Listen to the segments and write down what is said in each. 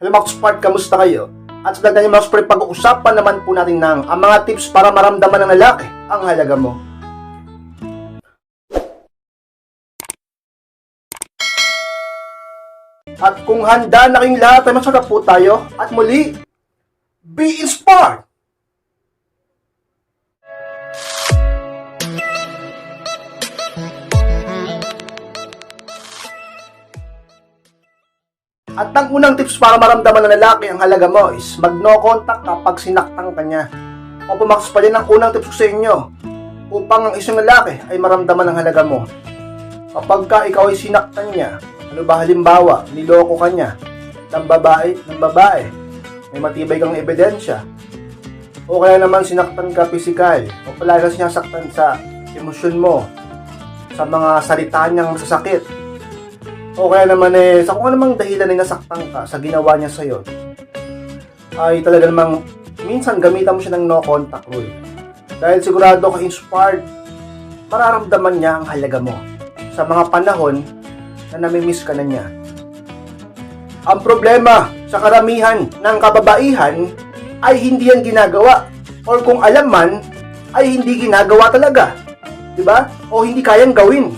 Hello Max Part, kamusta kayo? At sa ganyan Max Part, pag-uusapan naman po natin ng ang mga tips para maramdaman ng lalaki ang halaga mo. At kung handa na kayong lahat, ay masarap po tayo. At muli, be inspired! At ang unang tips para maramdaman ng lalaki ang halaga mo is mag-no contact kapag sinaktan ka niya. O pumakas pa din ang unang tips ko sa inyo upang ang isang lalaki ay maramdaman ang halaga mo. Kapag ka ikaw ay sinaktan niya, ano ba halimbawa, niloko ka niya, ng babae, ng babae, may matibay kang ebidensya, o kaya naman sinaktan ka physical, o palagi ka sinasaktan sa emosyon mo, sa mga salita niyang masasakit, o kaya naman eh, sa kung anumang dahilan na nasaktan ka sa ginawa niya sa'yo, ay talaga namang minsan gamitan mo siya ng no contact rule. Dahil sigurado ka inspired, mararamdaman niya ang halaga mo sa mga panahon na namimiss ka na niya. Ang problema sa karamihan ng kababaihan ay hindi yan ginagawa or kung alam man ay hindi ginagawa talaga. 'Di ba? O hindi kayang gawin.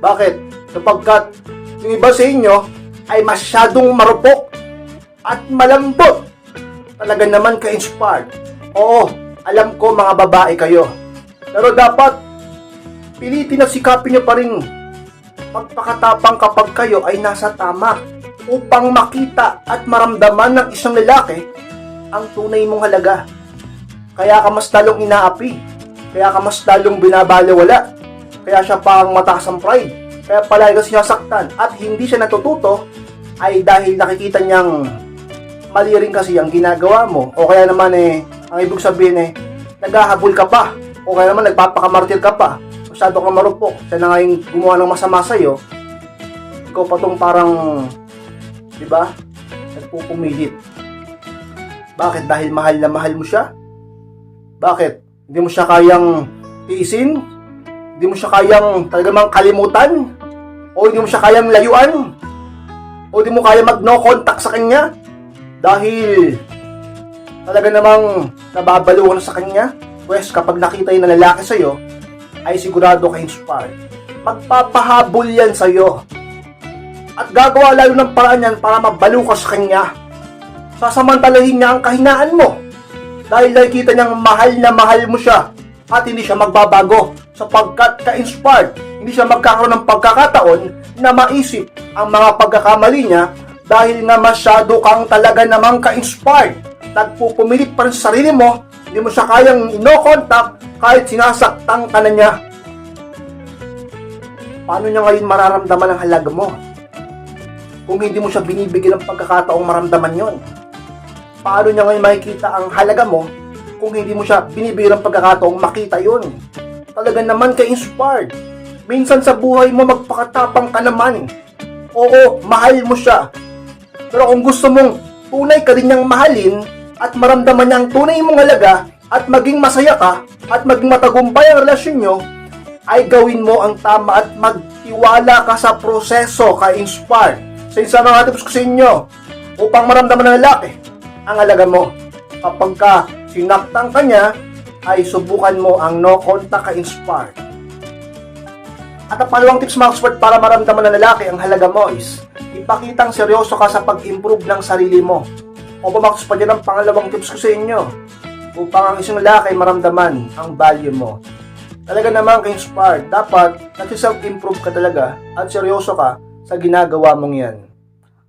Bakit? Sapagkat yung iba sa inyo ay masyadong marupok at malambot. Talaga naman ka-inspired. Oo, alam ko mga babae kayo. Pero dapat pilitin at sikapin niyo pa rin magpakatapang kapag kayo ay nasa tama upang makita at maramdaman ng isang lalaki ang tunay mong halaga. Kaya ka mas lalong inaapi. Kaya ka mas lalong binabalewala. Kaya siya pang mataas ang pride. Kaya palagi ka sinasaktan at hindi siya natututo ay dahil nakikita niyang mali rin kasi ang ginagawa mo. O kaya naman eh ang ibig sabihin eh naghahabol ka pa. O kaya naman nagpapakamartir ka pa. Masyado kang marupok. Siya na nga gumawa ng masama sa'yo. Ikaw pa tong parang di ba? Nagpupumilit. Bakit? Dahil mahal na mahal mo siya? Bakit? Hindi mo siya kayang tiisin hindi mo siya kayang talagang kalimutan o hindi mo siya kayang layuan? O hindi mo kaya mag no contact sa kanya? Dahil talaga namang nababalo ka na sa kanya. Pues kapag nakita yung lalaki sa'yo ay sigurado ka inspired magpapahabol yan sa'yo. At gagawa lalo ng paraan yan para mabalo ka sa kanya. Sasamantalahin niya ang kahinaan mo. Dahil nakikita niyang mahal na mahal mo siya at hindi siya magbabago sapagkat ka-inspired hindi siya magkakaroon ng pagkakataon na maisip ang mga pagkakamali niya dahil nga masyado kang talaga namang ka-inspired. Nagpupumilit pa rin sa sarili mo, hindi mo siya kayang ino-contact kahit sinasaktan ka na niya. Paano niya ngayon mararamdaman ang halaga mo? Kung hindi mo siya binibigyan ng pagkakataong maramdaman yon. Paano niya ngayon makikita ang halaga mo kung hindi mo siya binibigyan ng pagkakataong makita yon? Talaga naman ka-inspired. Minsan sa buhay mo magpakatapang ka naman. Oo, mahal mo siya. Pero kung gusto mong tunay ka rin niyang mahalin at maramdaman niya ang tunay mong halaga at maging masaya ka at maging matagumpay ang relasyon nyo, ay gawin mo ang tama at magtiwala ka sa proseso ka inspired. Sa isa ng tips ko sa inyo, upang maramdaman ng lalaki ang halaga mo. Kapag ka sinaktan ka niya, ay subukan mo ang no contact ka inspired. At ang pangalawang tips mga expert para maramdaman ng lalaki ang halaga mo is ipakitang seryoso ka sa pag-improve ng sarili mo. O bumakas pa dyan ang pangalawang tips ko sa inyo upang ang isang lalaki maramdaman ang value mo. Talaga naman ka-inspired, dapat nag-self-improve ka talaga at seryoso ka sa ginagawa mong yan.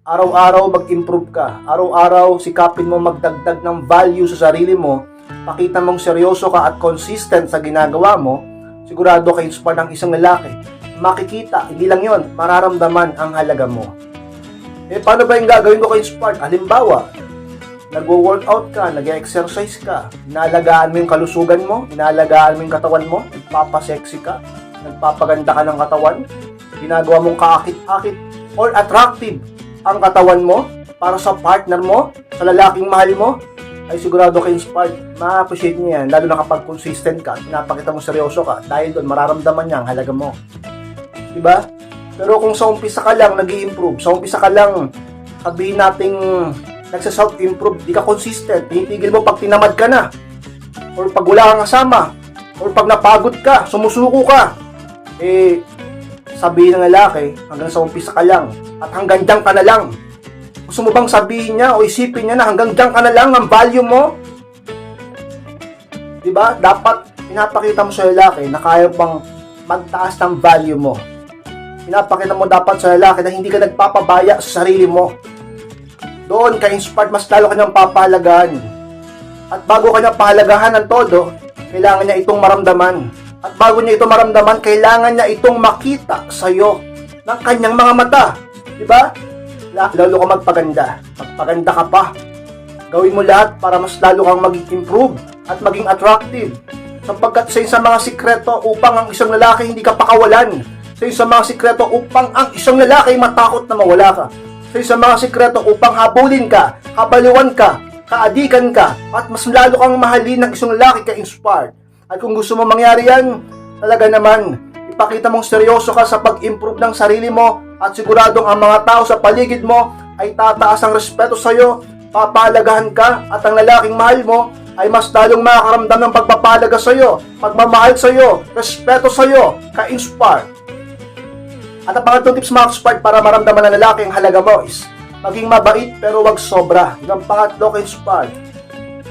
Araw-araw mag-improve ka. Araw-araw sikapin mo magdagdag ng value sa sarili mo. Pakita mong seryoso ka at consistent sa ginagawa mo. Sigurado ka inspire ng isang lalaki. Makikita, hindi lang yon, mararamdaman ang halaga mo. Eh, paano ba yung gagawin ko ka-inspired? Halimbawa, nagwo-workout ka, nag-exercise ka, inalagaan mo yung kalusugan mo, inalagaan mo yung katawan mo, nagpapasexy ka, nagpapaganda ka ng katawan, ginagawa mong kaakit-akit or attractive ang katawan mo para sa partner mo, sa lalaking mahal mo, ay sigurado ka inspired. Ma-appreciate niya yan, lalo na kapag consistent ka, pinapakita mo seryoso ka, dahil doon mararamdaman niya ang halaga mo. Diba? Pero kung sa umpisa ka lang nag improve sa umpisa ka lang sabihin nating nagsa-self-improve, di ka consistent, tinitigil mo pag tinamad ka na, or pag wala kang kasama, or pag napagod ka, sumusuko ka, eh, sabihin ng lalaki, hanggang sa umpisa ka lang, at hanggang dyan ka na lang. Gusto mo bang sabihin niya o isipin niya na hanggang dyan ka na lang ang value mo? Ba? Dapat pinapakita mo sa lalaki na kaya pang magtaas ng value mo. Pinapakita mo dapat sa lalaki na hindi ka nagpapabaya sa sarili mo. Doon ka inspired, mas lalo kanyang papahalagaan. At bago kanya pahalagahan ng todo, kailangan niya itong maramdaman. At bago niya ito maramdaman, kailangan niya itong makita sa'yo ng kanyang mga mata. Di ba? La- Lalo ka magpaganda. Magpaganda ka pa. Gawin mo lahat para mas lalo kang maging improve at maging attractive. Sapagkat sa isang mga sikreto upang ang isang lalaki hindi ka pakawalan. Sa isang mga sikreto upang ang isang lalaki matakot na mawala ka. Sa isang mga sikreto upang habulin ka, kabaliwan ka, kaadikan ka, at mas lalo kang mahalin ng isang lalaki ka-inspired. At kung gusto mo mangyari yan, talaga naman, ipakita mong seryoso ka sa pag-improve ng sarili mo at siguradong ang mga tao sa paligid mo ay tataas ang respeto sa iyo, papalagahan ka at ang lalaking mahal mo ay mas lalong makakaramdam ng pagpapalaga sa iyo, pagmamahal sa iyo, respeto sa iyo, ka-inspire. At ang pangatlong tips mga ka para maramdaman ng lalaki ang halaga mo is maging mabait pero wag sobra. Yung pangatlo ka-inspire.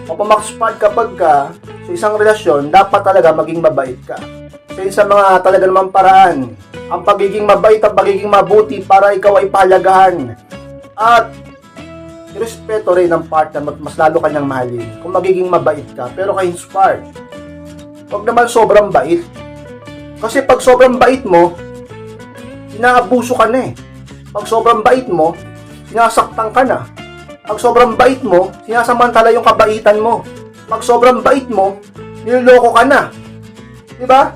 O pumakspad kapag ka sa isang relasyon, dapat talaga maging mabait ka. Sa mga talaga namang paraan, ang pagiging mabait at pagiging mabuti para ikaw ay pahalagahan. At irespeto rin ng partner at mas lalo kanyang mahalin kung magiging mabait ka pero ka-inspired. Huwag naman sobrang bait. Kasi pag sobrang bait mo, inaabuso ka na eh. Pag sobrang bait mo, sinasaktan ka na. Pag sobrang bait mo, sinasamantala yung kabaitan mo. Pag sobrang bait mo, niloloko ka na. Di ba?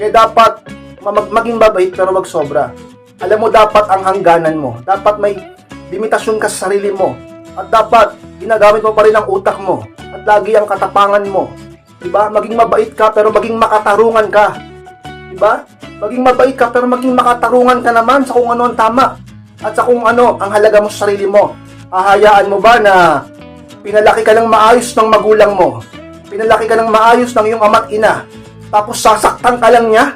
Kaya dapat ma- mag- maging mabait pero wag sobra. Alam mo dapat ang hangganan mo. Dapat may limitasyon ka sa sarili mo. At dapat ginagamit mo pa rin ang utak mo. At lagi ang katapangan mo. Di ba? Maging mabait ka pero maging makatarungan ka. Di ba? Maging mabait ka pero maging makatarungan ka naman sa kung ano ang tama. At sa kung ano ang halaga mo sa sarili mo. Ahayaan mo ba na pinalaki ka ng maayos ng magulang mo? Pinalaki ka ng maayos ng iyong ama't ina? Tapos sasaktan ka lang niya?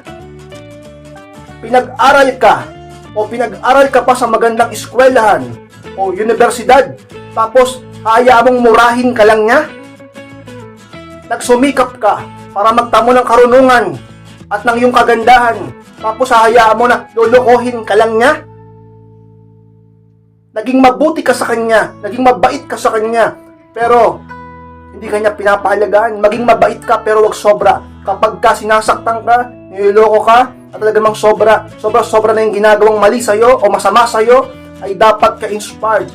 Pinag-aral ka o pinag-aral ka pa sa magandang eskwelahan o universidad tapos hayaan mong murahin ka lang niya? Nagsumikap ka para magtamo ng karunungan at ng iyong kagandahan tapos hahayaan mo na lulukohin ka lang niya? Naging mabuti ka sa kanya, naging mabait ka sa kanya, pero hindi kanya pinapahalagaan. Maging mabait ka pero wag sobra. Kapag ka sinasaktan ka, niloloko ka, at talagang sobra, sobra, sobra na yung ginagawang mali sa'yo o masama sa'yo, ay dapat ka inspired.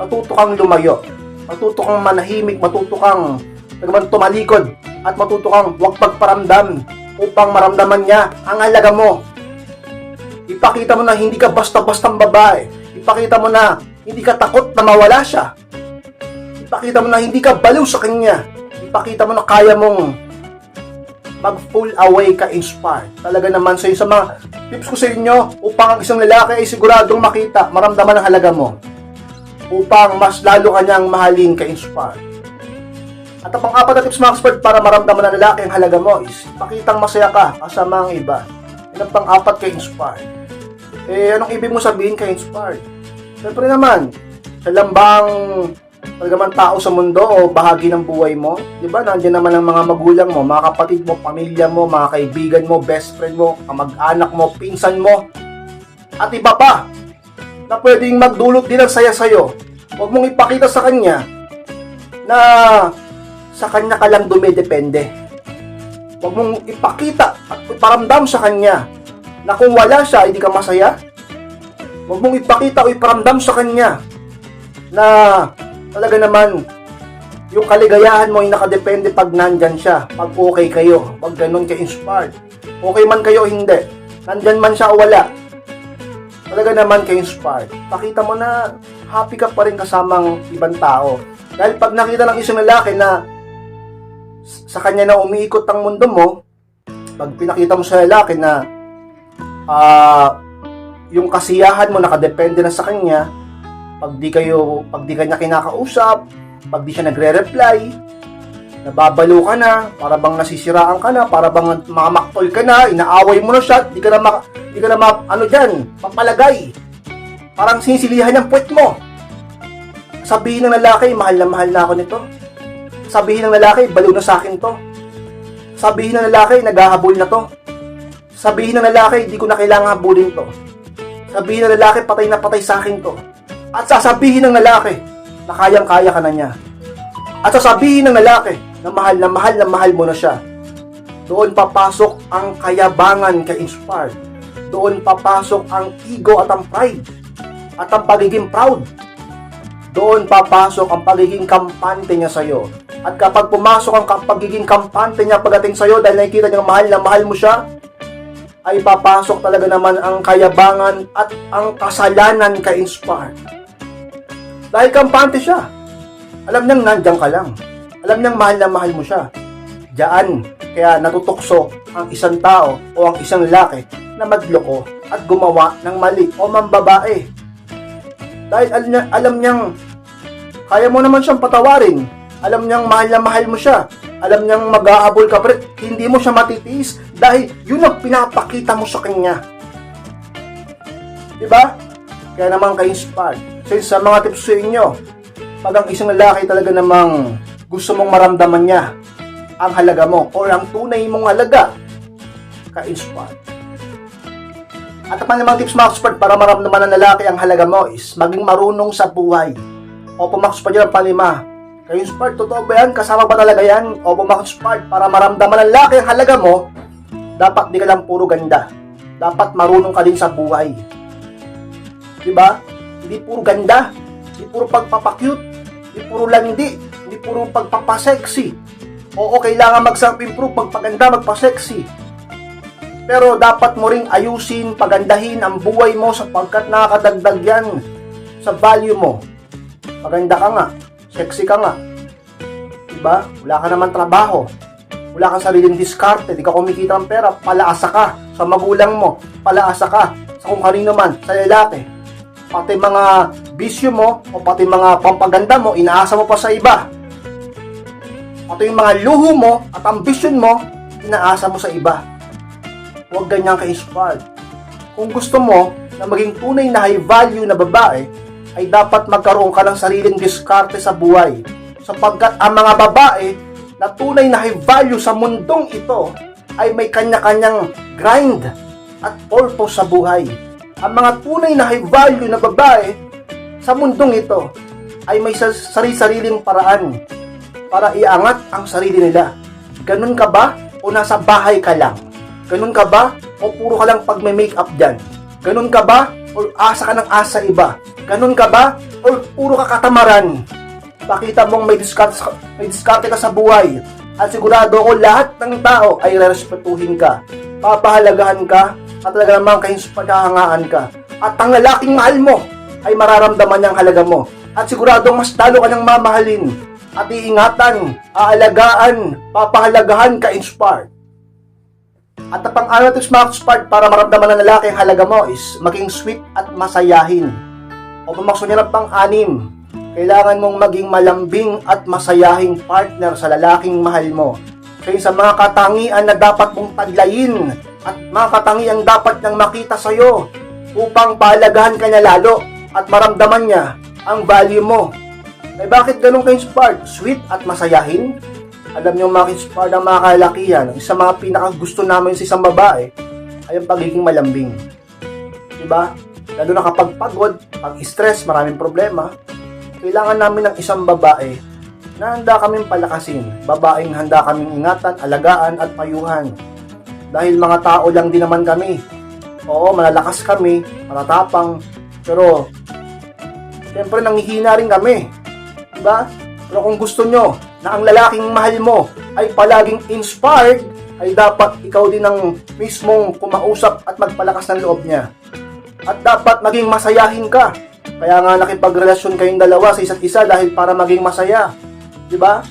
Matuto kang lumayo. Matuto kang manahimik, matuto kang talagang tumalikod, at matuto kang wag pagparamdam upang maramdaman niya ang halaga mo. Ipakita mo na hindi ka basta-bastang babae. Ipakita mo na hindi ka takot na mawala siya. Ipakita mo na hindi ka baliw sa kanya. Ipakita mo na kaya mong mag full away ka inspired. Talaga naman sa sa mga tips ko sa inyo upang ang isang lalaki ay siguradong makita, maramdaman ang halaga mo. Upang mas lalo kanyang mahalin ka inspired. At ang pang-apat na tips mga expert para maramdaman ng lalaki ang halaga mo is pakitang masaya ka kasama ang iba. Yan ang pang-apat ka inspired. Eh, anong ibig mo sabihin ka inspired? Siyempre naman, kailan bang talagang tao sa mundo o bahagi ng buhay mo? Di ba? Nandiyan naman ang mga magulang mo, mga kapatid mo, pamilya mo, mga kaibigan mo, best friend mo, kamag-anak mo, pinsan mo, at iba pa na pwedeng magdulot din ng saya sa'yo. Huwag mong ipakita sa kanya na sa kanya ka lang dumidepende. Huwag mong ipakita at iparamdam sa kanya na kung wala siya, hindi ka masaya. Huwag mong ipakita o iparamdam sa kanya na talaga naman yung kaligayahan mo ay nakadepende pag nandyan siya, pag okay kayo, pag ganun ka inspired. Okay man kayo hindi, nandyan man siya o wala, talaga naman ka inspired. Pakita mo na happy ka pa rin kasamang ibang tao. Dahil pag nakita ng isang lalaki na sa kanya na umiikot ang mundo mo, pag pinakita mo sa lalaki na ah yung kasiyahan mo nakadepende na sa kanya, pag di kayo, pag di kanya kinakausap, pag di siya nagre-reply, nababalo ka na, para bang nasisiraan ka na, para bang mamaktol ka na, inaaway mo na siya, di ka na, ma, di ka na ma, ano dyan, papalagay. Parang sinisilihan ng puwet mo. Sabihin ng lalaki, mahal na mahal na ako nito. Sabihin ng lalaki, baliw na sa akin to. Sabihin ng lalaki, naghahabol na to. Sabihin ng lalaki, di ko na kailangan habulin to. Sabihin ng lalaki, patay na patay sa akin to. At sasabihin ng lalaki, na kayang-kaya ka na niya. At sasabihin ng lalaki, na mahal na mahal na mahal mo na siya. Doon papasok ang kayabangan ka-inspired. Doon papasok ang ego at ang pride. At ang pagiging proud. Doon papasok ang pagiging kampante niya sa'yo. At kapag pumasok ang pagiging kampante niya pagdating sa'yo dahil nakikita niya mahal na mahal mo siya, ay papasok talaga naman ang kayabangan at ang kasalanan ka-inspired. Dahil kampante siya. Alam niyang nandiyan ka lang. Alam niyang mahal na mahal mo siya. Diyan, kaya natutokso ang isang tao o ang isang lalaki na magloko at gumawa ng mali o mambabae. Dahil alam, niya, alam niyang kaya mo naman siyang patawarin. Alam niyang mahal na mahal mo siya. Alam niyang mag-ahabol ka pero hindi mo siya matitiis dahil yun ang pinapakita mo sa kanya. Diba? Kaya naman ka-inspired. So sa mga tips sa inyo, pag ang isang lalaki talaga namang gusto mong maramdaman niya ang halaga mo o ang tunay mong halaga, ka-inspired. At ang mga tips mga expert para maramdaman ng lalaki ang halaga mo is maging marunong sa buhay. O pumakas pa dyan palima. Kayo Spart, totoo ba yan? Kasama ba talaga yan? O pumakas Spart, para maramdaman ng lalaki ang halaga mo, dapat di ka lang puro ganda. Dapat marunong ka din sa buhay. Diba? Hindi puro ganda. Hindi puro pagpapakyut. Hindi puro landi. Hindi puro pagpapasexy. Oo, kailangan mag-self-improve, magpaganda, magpa-sexy. Pero dapat mo ring ayusin, pagandahin ang buhay mo sapagkat nakakadagdag yan sa value mo. Maganda ka nga, sexy ka nga. Diba? Wala ka naman trabaho. Wala kang sariling diskarte, di ka kumikita ng pera, palaasa ka sa magulang mo, palaasa ka sa kung kanino man, sa lalaki. Pati mga bisyo mo o pati mga pampaganda mo, inaasa mo pa sa iba. Pati yung mga luho mo at ambisyon mo, inaasa mo sa iba huwag ganyan ka-inspired. Kung gusto mo na maging tunay na high value na babae, ay dapat magkaroon ka ng sariling diskarte sa buhay. Sapagkat ang mga babae na tunay na high value sa mundong ito ay may kanya-kanyang grind at purpose sa buhay. Ang mga tunay na high value na babae sa mundong ito ay may sa- sarili-sariling paraan para iangat ang sarili nila. Ganun ka ba o nasa bahay ka lang? Ganun ka ba? O puro ka lang pag may makeup dyan? Ganun ka ba? O asa ka ng asa iba? Ganun ka ba? O puro ka katamaran? Pakita mong may diskarte, may diskarte ka sa buhay. At sigurado ko lahat ng tao ay rerespetuhin ka. Papahalagahan ka at talaga namang kahinsupahangaan ka. At ang lalaking mahal mo ay mararamdaman niyang halaga mo. At sigurado mas talo ka niyang mamahalin. At iingatan, aalagaan, papahalagahan ka inspired. At ang pang-araw tips mga spark para maramdaman ng lalaki ang halaga mo is maging sweet at masayahin. O pumakso niya ng pang-anim, kailangan mong maging malambing at masayahing partner sa lalaking mahal mo. Kaya sa mga katangian na dapat mong taglayin at mga katangian dapat niyang makita sa'yo upang palagahan ka niya lalo at maramdaman niya ang value mo. Eh bakit ganun kayo spark? Sweet at masayahin? Alam niyo mga kispard ang mga kalakihan, isa mga pinaka gusto namin sa isang babae ay ang pagiging malambing. Diba? Lalo na kapag pagod, pag stress, maraming problema, kailangan namin ng isang babae na handa kaming palakasin. Babaeng handa kaming ingatan, alagaan at payuhan. Dahil mga tao lang din naman kami. Oo, malalakas kami, matatapang, pero siyempre nanghihina rin kami. Diba? Pero kung gusto nyo na ang lalaking mahal mo ay palaging inspired, ay dapat ikaw din ang mismong kumausap at magpalakas ng loob niya. At dapat maging masayahin ka. Kaya nga nakipagrelasyon kayong dalawa sa isa't isa dahil para maging masaya. Di ba?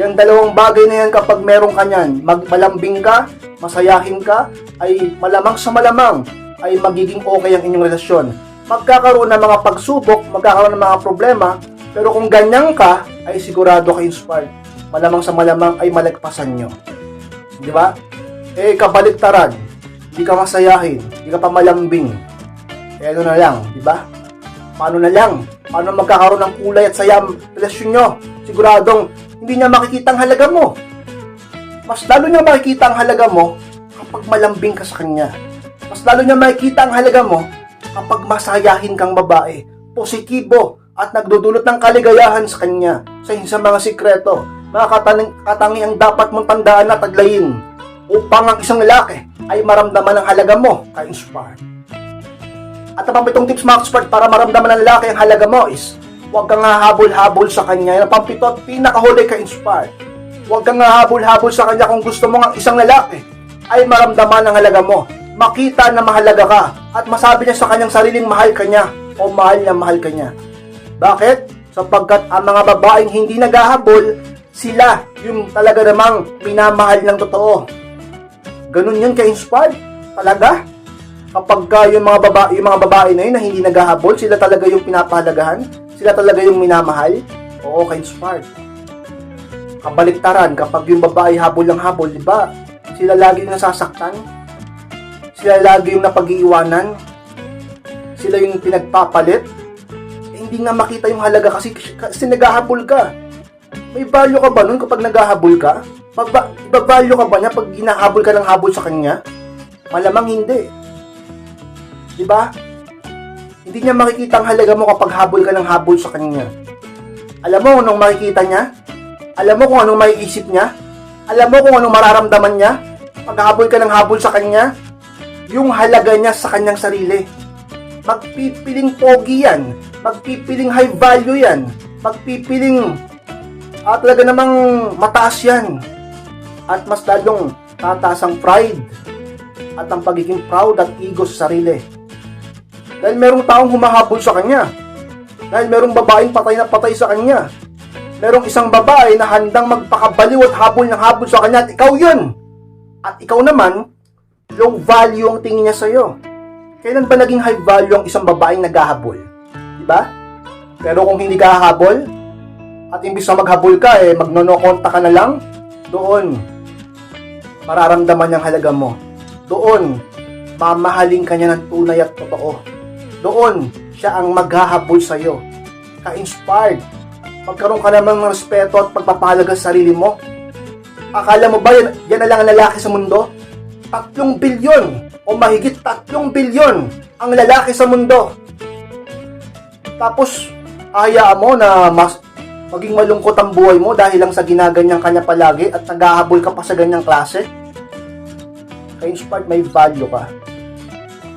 Yung dalawang bagay na yan kapag meron ka niyan, magmalambing ka, masayahin ka, ay malamang sa malamang ay magiging okay ang inyong relasyon. magkakaroon ng mga pagsubok, magkakaroon ng mga problema, pero kung ganyan ka, ay sigurado ka inspired. Malamang sa malamang ay malagpasan nyo. Di ba? Eh, kabaliktaran. Hindi ka masayahin. Hindi ka pa malambing. Eh, ano na lang, di ba? Paano na lang? Paano magkakaroon ng kulay at saya ang relasyon nyo? Siguradong hindi niya makikita ang halaga mo. Mas lalo niya makikita ang halaga mo kapag malambing ka sa kanya. Mas lalo niya makikita ang halaga mo kapag masayahin kang babae, positibo, at nagdudulot ng kaligayahan sa kanya sa sa mga sikreto, mga katangi- katangiang dapat mong tandaan at taglayin upang ang isang lalaki ay maramdaman ang halaga mo ka-inspired. At ang pampitong tips mga expert para maramdaman ng lalaki ang halaga mo is huwag kang hahabol-habol sa kanya. Yung pampito at pinakahuli ka-inspired. Huwag kang hahabol-habol sa kanya kung gusto mo ang isang lalaki ay maramdaman ang halaga mo. Makita na mahalaga ka at masabi niya sa kanyang sariling mahal ka niya o mahal na mahal ka niya. Bakit? Sapagkat ang mga babaeng hindi naghahabol, sila yung talaga namang minamahal ng totoo. Ganun yun ka-inspired. Talaga? kapag ka yung mga babae, yung mga babae na yun na hindi naghahabol, sila talaga yung pinapahalagahan, sila talaga yung minamahal, oo, ka-inspired. Kabaliktaran, kapag yung babae habol ng habol, di ba? Sila lagi yung nasasaktan, sila lagi yung napag-iiwanan, sila yung pinagpapalit, eh, hindi nga makita yung halaga kasi, kasi naghahabol ka. May value ka ba nun kapag naghahabol ka? Pagba, iba-value ka ba niya pag ginahabol ka ng habol sa kanya? Malamang hindi. Di ba? Hindi niya makikita ang halaga mo kapag habol ka ng habol sa kanya. Alam mo kung anong makikita niya? Alam mo kung anong maiisip niya? Alam mo kung anong mararamdaman niya? Pag habol ka ng habol sa kanya? Yung halaga niya sa kanyang sarili. Magpipiling pogi yan. Magpipiling high value yan. Magpipiling at talaga namang mataas yan. At mas lalong tataas ang pride at ang pagiging proud at ego sa sarili. Dahil merong taong humahabol sa kanya. Dahil merong babaeng patay na patay sa kanya. Merong isang babae na handang magpakabaliw at habol ng habol sa kanya at ikaw yun. At ikaw naman, low value ang tingin niya sa'yo. Kailan ba naging high value ang isang babaeng naghahabol? Diba? Pero kung hindi ka hahabol, at imbis na maghabol ka, eh, magnono-konta ka na lang, doon, mararamdaman niyang halaga mo. Doon, mamahalin ka niya ng tunay at totoo. Doon, siya ang maghahabol sa'yo. Ka-inspired. Magkaroon ka naman ng respeto at pagpapahalaga sa sarili mo. Akala mo ba yan, yan na lang ang lalaki sa mundo? Tatlong bilyon o mahigit tatlong bilyon ang lalaki sa mundo. Tapos, hayaan mo na mas maging malungkot ang buhay mo dahil lang sa ginaganyan kanya palagi at naghahabol ka pa sa ganyang klase? ka-inspired, may value ka.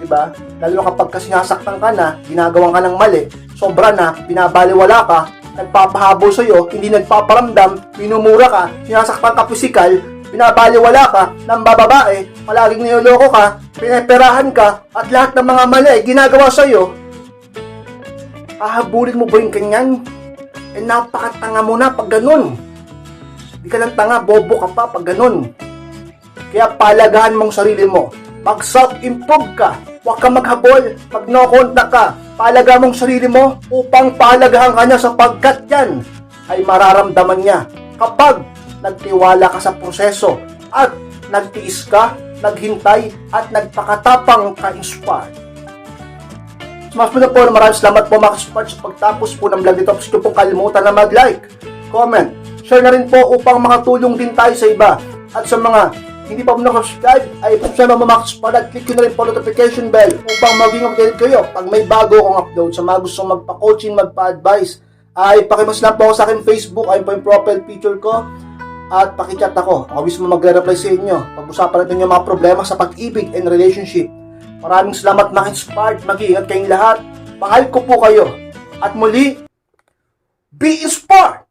Diba? Lalo kapag kasi sinasaktan ka na, ginagawa ka ng mali, sobra na, binabaliwala ka, nagpapahabol sa'yo, hindi nagpaparamdam, minumura ka, sinasaktan ka pisikal, binabaliwala ka, ng bababae, palaging niloloko ka, pineperahan ka, at lahat ng mga mali ginagawa sa'yo, hahabulin mo ba yung kanyan? Eh napakatanga mo na pag ganun. Di ka lang tanga, bobo ka pa pag ganun. Kaya palagahan mong sarili mo. Mag self-improve ka. Huwag ka maghabol. Pag no contact ka, palaga mong sarili mo upang palagahan ka niya sapagkat yan ay mararamdaman niya kapag nagtiwala ka sa proseso at nagtiis ka, naghintay at nagpakatapang ka-inspired. Mas po na po, maraming salamat po mga ka sa pagtapos po ng vlog dito. Please pong kalimutan na mag-like, comment, share na rin po upang makatulong din tayo sa iba. At sa mga hindi pa po nakasubscribe, ay mo mga ka at click ko na rin po notification bell upang maging updated kayo pag may bago akong upload sa mga gustong magpa-coaching, magpa-advise. Ay pakimas lang po ako sa aking Facebook, ayun po yung profile picture ko at pakichat ako. Ako mismo magre-reply sa inyo. Pag-usapan natin yung mga problema sa pag-ibig and relationship. Maraming salamat mga inspired. Mag-iingat kayong lahat. Mahal ko po kayo. At muli, be inspired!